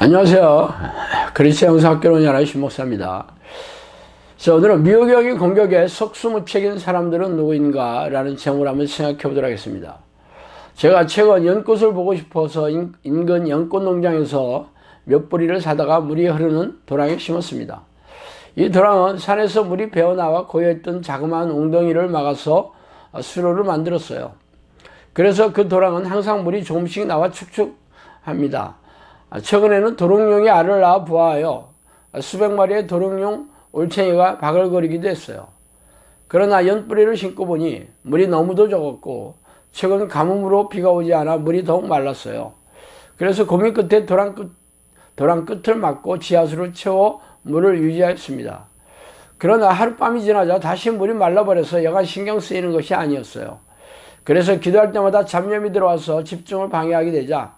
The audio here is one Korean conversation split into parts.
안녕하세요. 그리스도 영사학교론 연합 신목사입니다. 자, 오늘은 미호경의 공격에 속수무책인 사람들은 누구인가? 라는 제목을 한번 생각해 보도록 하겠습니다. 제가 최근 연꽃을 보고 싶어서 인, 인근 연꽃 농장에서 몇 뿌리를 사다가 물이 흐르는 도랑에 심었습니다. 이 도랑은 산에서 물이 배어나와 고여있던 자그마한 웅덩이를 막아서 수로를 만들었어요. 그래서 그 도랑은 항상 물이 조금씩 나와 축축합니다. 최근에는 도롱뇽이 알을 낳아 부화하여 수백 마리의 도롱뇽 올챙이가 바글거리기도 했어요. 그러나 연뿌리를 심고 보니 물이 너무도 적었고 최근 가뭄으로 비가 오지 않아 물이 더욱 말랐어요. 그래서 고민 끝에 도랑 끝, 도랑 끝을 막고 지하수를 채워 물을 유지하였습니다. 그러나 하룻밤이 지나자 다시 물이 말라버려서 여간 신경 쓰이는 것이 아니었어요. 그래서 기도할 때마다 잡념이 들어와서 집중을 방해하게 되자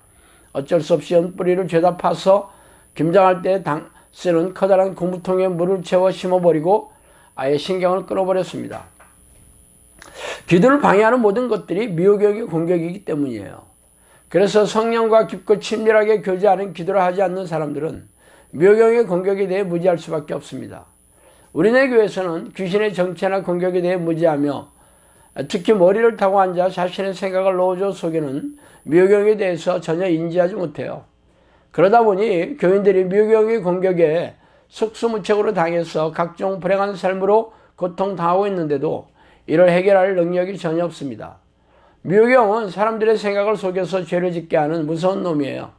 어쩔 수 없이 연뿌리를 죄다 파서 김장할 때 당, 쓰는 커다란 고무통에 물을 채워 심어버리고 아예 신경을 끊어버렸습니다. 기도를 방해하는 모든 것들이 미호경의 공격이기 때문이에요. 그래서 성령과 깊고 친밀하게 교제하는 기도를 하지 않는 사람들은 미호경의 공격에 대해 무지할 수밖에 없습니다. 우리네 교회에서는 귀신의 정체나 공격에 대해 무지하며 특히 머리를 타고 앉아 자신의 생각을 넣어줘 속에는 묘경에 대해서 전혀 인지하지 못해요. 그러다 보니 교인들이 묘경의 공격에 속수무책으로 당해서 각종 불행한 삶으로 고통당하고 있는데도 이를 해결할 능력이 전혀 없습니다. 묘경은 사람들의 생각을 속여서 죄를 짓게 하는 무서운 놈이에요.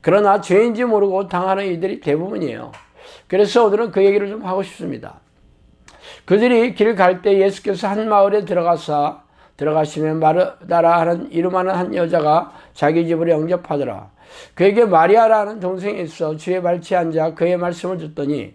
그러나 죄인지 모르고 당하는 이들이 대부분이에요. 그래서 오늘은 그 얘기를 좀 하고 싶습니다. 그들이 길 갈 때 예수께서 한 마을에 들어가서 들어가시면 마르다라 하는 이름하는 한 여자가 자기 집으로 영접하더라. 그에게 마리아라는 동생이 있어 주의 발치에 앉아 그의 말씀을 듣더니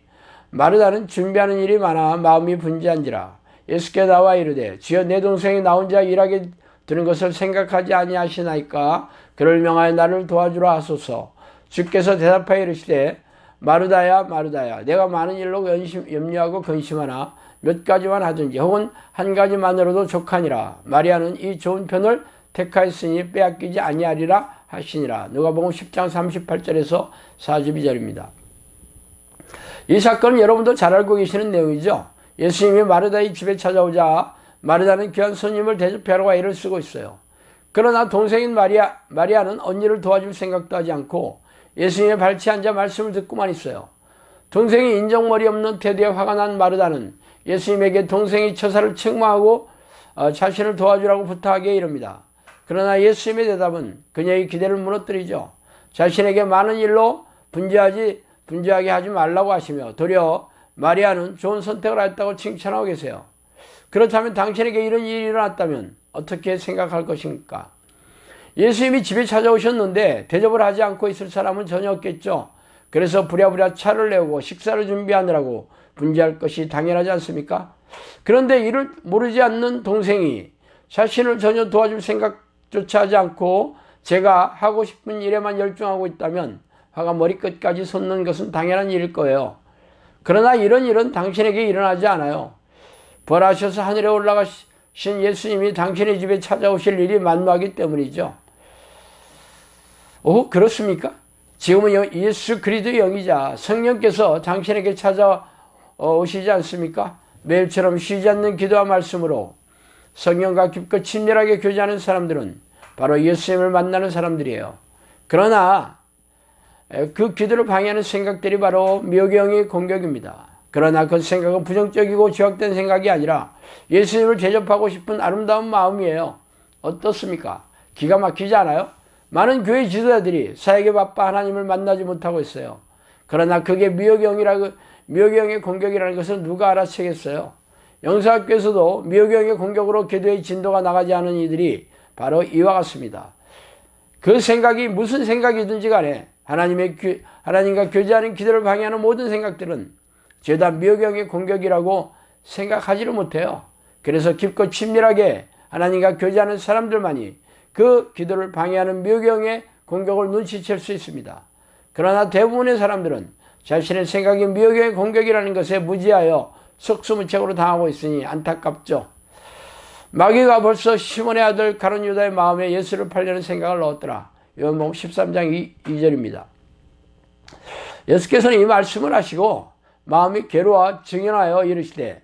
마르다는 준비하는 일이 많아 마음이 분주한지라. 예수께 나와 이르되 주여 내 동생이 나 혼자 일하게 드는 것을 생각하지 아니하시나이까 그를 명하여 나를 도와주라 하소서. 주께서 대답하여 이르시되 마르다야 마르다야 내가 많은 일로 연심, 염려하고 근심하나 몇 가지만 하든지 혹은 한 가지만으로도 족하니라 마리아는 이 좋은 편을 택하였으니 빼앗기지 아니하리라 하시니라 누가복음 10장 38절에서 42절입니다. 이 사건은 여러분도 잘 알고 계시는 내용이죠. 예수님이 마르다의 집에 찾아오자 마르다는 귀한 손님을 대접하러 애를 쓰고 있어요. 그러나 동생인 마리아, 마리아는 언니를 도와줄 생각도 하지 않고 예수님의 발치 앉아 말씀을 듣고만 있어요. 동생이 인정머리 없는 태도에 화가 난 마르다는 예수님에게 동생이 처사를 책망하고 어, 자신을 도와주라고 부탁하게 이릅니다. 그러나 예수님의 대답은 그녀의 기대를 무너뜨리죠. 자신에게 많은 일로 분주하지 분주하게 하지 말라고 하시며 도리어 마리아는 좋은 선택을 했다고 칭찬하고 계세요. 그렇다면 당신에게 이런 일이 일어났다면 어떻게 생각할 것입니까? 예수님이 집에 찾아오셨는데 대접을 하지 않고 있을 사람은 전혀 없겠죠. 그래서 부랴부랴 차를 내고 식사를 준비하느라고 분주할 것이 당연하지 않습니까? 그런데 이를 모르지 않는 동생이 자신을 전혀 도와줄 생각조차 하지 않고 제가 하고 싶은 일에만 열중하고 있다면 화가 머리끝까지 솟는 것은 당연한 일일 거예요. 그러나 이런 일은 당신에게 일어나지 않아요. 벌하셔서 하늘에 올라가신 예수님이 당신의 집에 찾아오실 일이 만무하기 때문이죠. 오, 그렇습니까? 지금은 예수 그리스도 영이자 성령께서 당신에게 찾아오시지 않습니까? 매일처럼 쉬지 않는 기도와 말씀으로 성령과 깊고 친밀하게 교제하는 사람들은 바로 예수님을 만나는 사람들이에요. 그러나 그 기도를 방해하는 생각들이 바로 묘경의 공격입니다. 그러나 그 생각은 부정적이고 죄악된 생각이 아니라 예수님을 대접하고 싶은 아름다운 마음이에요. 어떻습니까? 기가 막히지 않아요? 많은 교회 지도자들이 사역에 바빠 하나님을 만나지 못하고 있어요. 그러나 그게 미호경이라고 미호경의 공격이라는 것을 누가 알아채겠어요? 영사학교에서도 미호경의 공격으로 기도의 진도가 나가지 않은 이들이 바로 이와 같습니다. 그 생각이 무슨 생각이든지 간에 하나님의 하나님과 교제하는 기도를 방해하는 모든 생각들은 죄다 미호경의 공격이라고 생각하지를 못해요. 그래서 깊고 친밀하게 하나님과 교제하는 사람들만이 그 기도를 방해하는 묘경의 공격을 눈치챌 수 있습니다. 그러나 대부분의 사람들은 자신의 생각이 묘경의 공격이라는 것에 무지하여 속수무책으로 당하고 있으니 안타깝죠. 마귀가 벌써 시몬의 아들 가론 유다의 마음에 예수를 팔려는 생각을 넣었더라. 요한복음 13장 2, 2절입니다. 예수께서는 이 말씀을 하시고 마음이 괴로워 증언하여 이르시되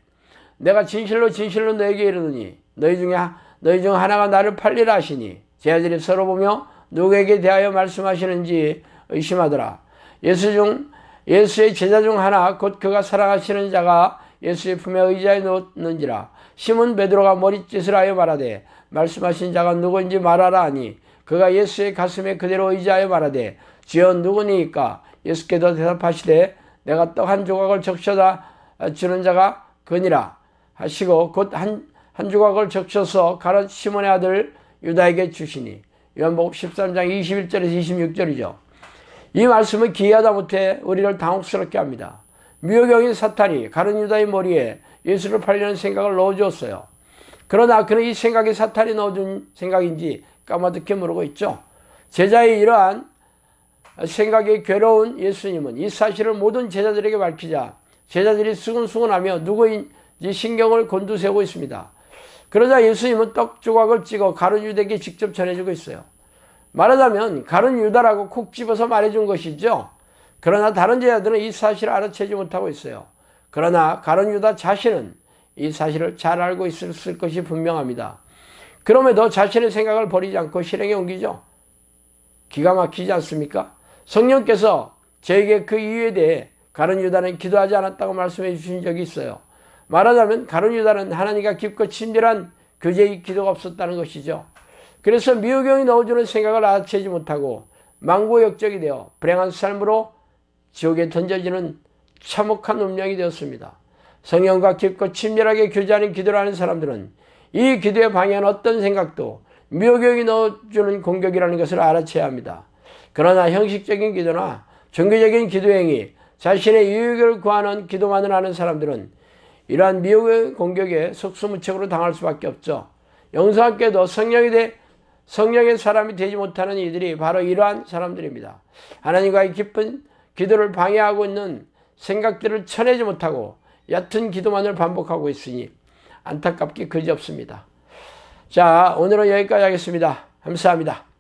내가 진실로 진실로 너에게 이르노니 너희 중에 하- 너희 중 하나가 나를 팔리라 하시니 제자들이 서로 보며 누구에게 대하여 말씀하시는지 의심하더라. 예수 중 예수의 제자 중 하나 곧 그가 사랑하시는 자가 예수의 품에 의자에 놓는지라 시몬 베드로가 머리짓을 하여 말하되 말씀하신 자가 누구인지 말하라 하니 그가 예수의 가슴에 그대로 의지하여 말하되 주여 누구니까 예수께서 대답하시되 내가 떡 한 조각을 적셔다 주는 자가 그니라 하시고 곧 한 한 조각을 적셔서 가롯 시몬의 아들 유다에게 주시니 요한복음 13장 21절에서 26절이죠. 이 말씀은 기이하다 못해 우리를 당혹스럽게 합니다. 미혹경인 사탄이 가른 유다의 머리에 예수를 팔리는 생각을 넣어주었어요. 그러나 그는 이 생각이 사탄이 넣어준 생각인지 까마득히 모르고 있죠. 제자의 이러한 생각이 괴로운 예수님은 이 사실을 모든 제자들에게 밝히자 제자들이 수근수근하며 누구인지 신경을 곤두세우고 있습니다. 그러자 예수님은 떡 조각을 찍어 가룟 유대에게 직접 전해주고 있어요. 말하자면 가룟 유다라고 콕 집어서 말해준 것이죠. 그러나 다른 제자들은 이 사실을 알아채지 못하고 있어요. 그러나 가룟 유다 자신은 이 사실을 잘 알고 있을 것이 분명합니다. 그럼에도 자신의 생각을 버리지 않고 실행에 옮기죠. 기가 막히지 않습니까? 성령께서 저에게 그 이유에 대해 가룟 유다는 기도하지 않았다고 말씀해 주신 적이 있어요. 말하자면 가룟 유다는 하나님과 깊고 친밀한 교제의 기도가 없었다는 것이죠. 그래서 미호경이 넣어주는 생각을 알아채지 못하고 망고역적이 되어 불행한 삶으로 지옥에 던져지는 참혹한 운명이 되었습니다. 성령과 깊고 친밀하게 교제하는 기도를 하는 사람들은 이 기도에 방해한 어떤 생각도 미호경이 넣어주는 공격이라는 것을 알아채야 합니다. 그러나 형식적인 기도나 종교적인 기도행위, 자신의 유익을 구하는 기도만을 하는 사람들은 이러한 미혹의 공격에 속수무책으로 당할 수밖에 없죠. 영성학교도 성령이 돼 성령의 사람이 되지 못하는 이들이 바로 이러한 사람들입니다. 하나님과의 깊은 기도를 방해하고 있는 생각들을 쳐내지 못하고 얕은 기도만을 반복하고 있으니 안타깝게 그지없습니다. 자, 오늘은 여기까지 하겠습니다. 감사합니다.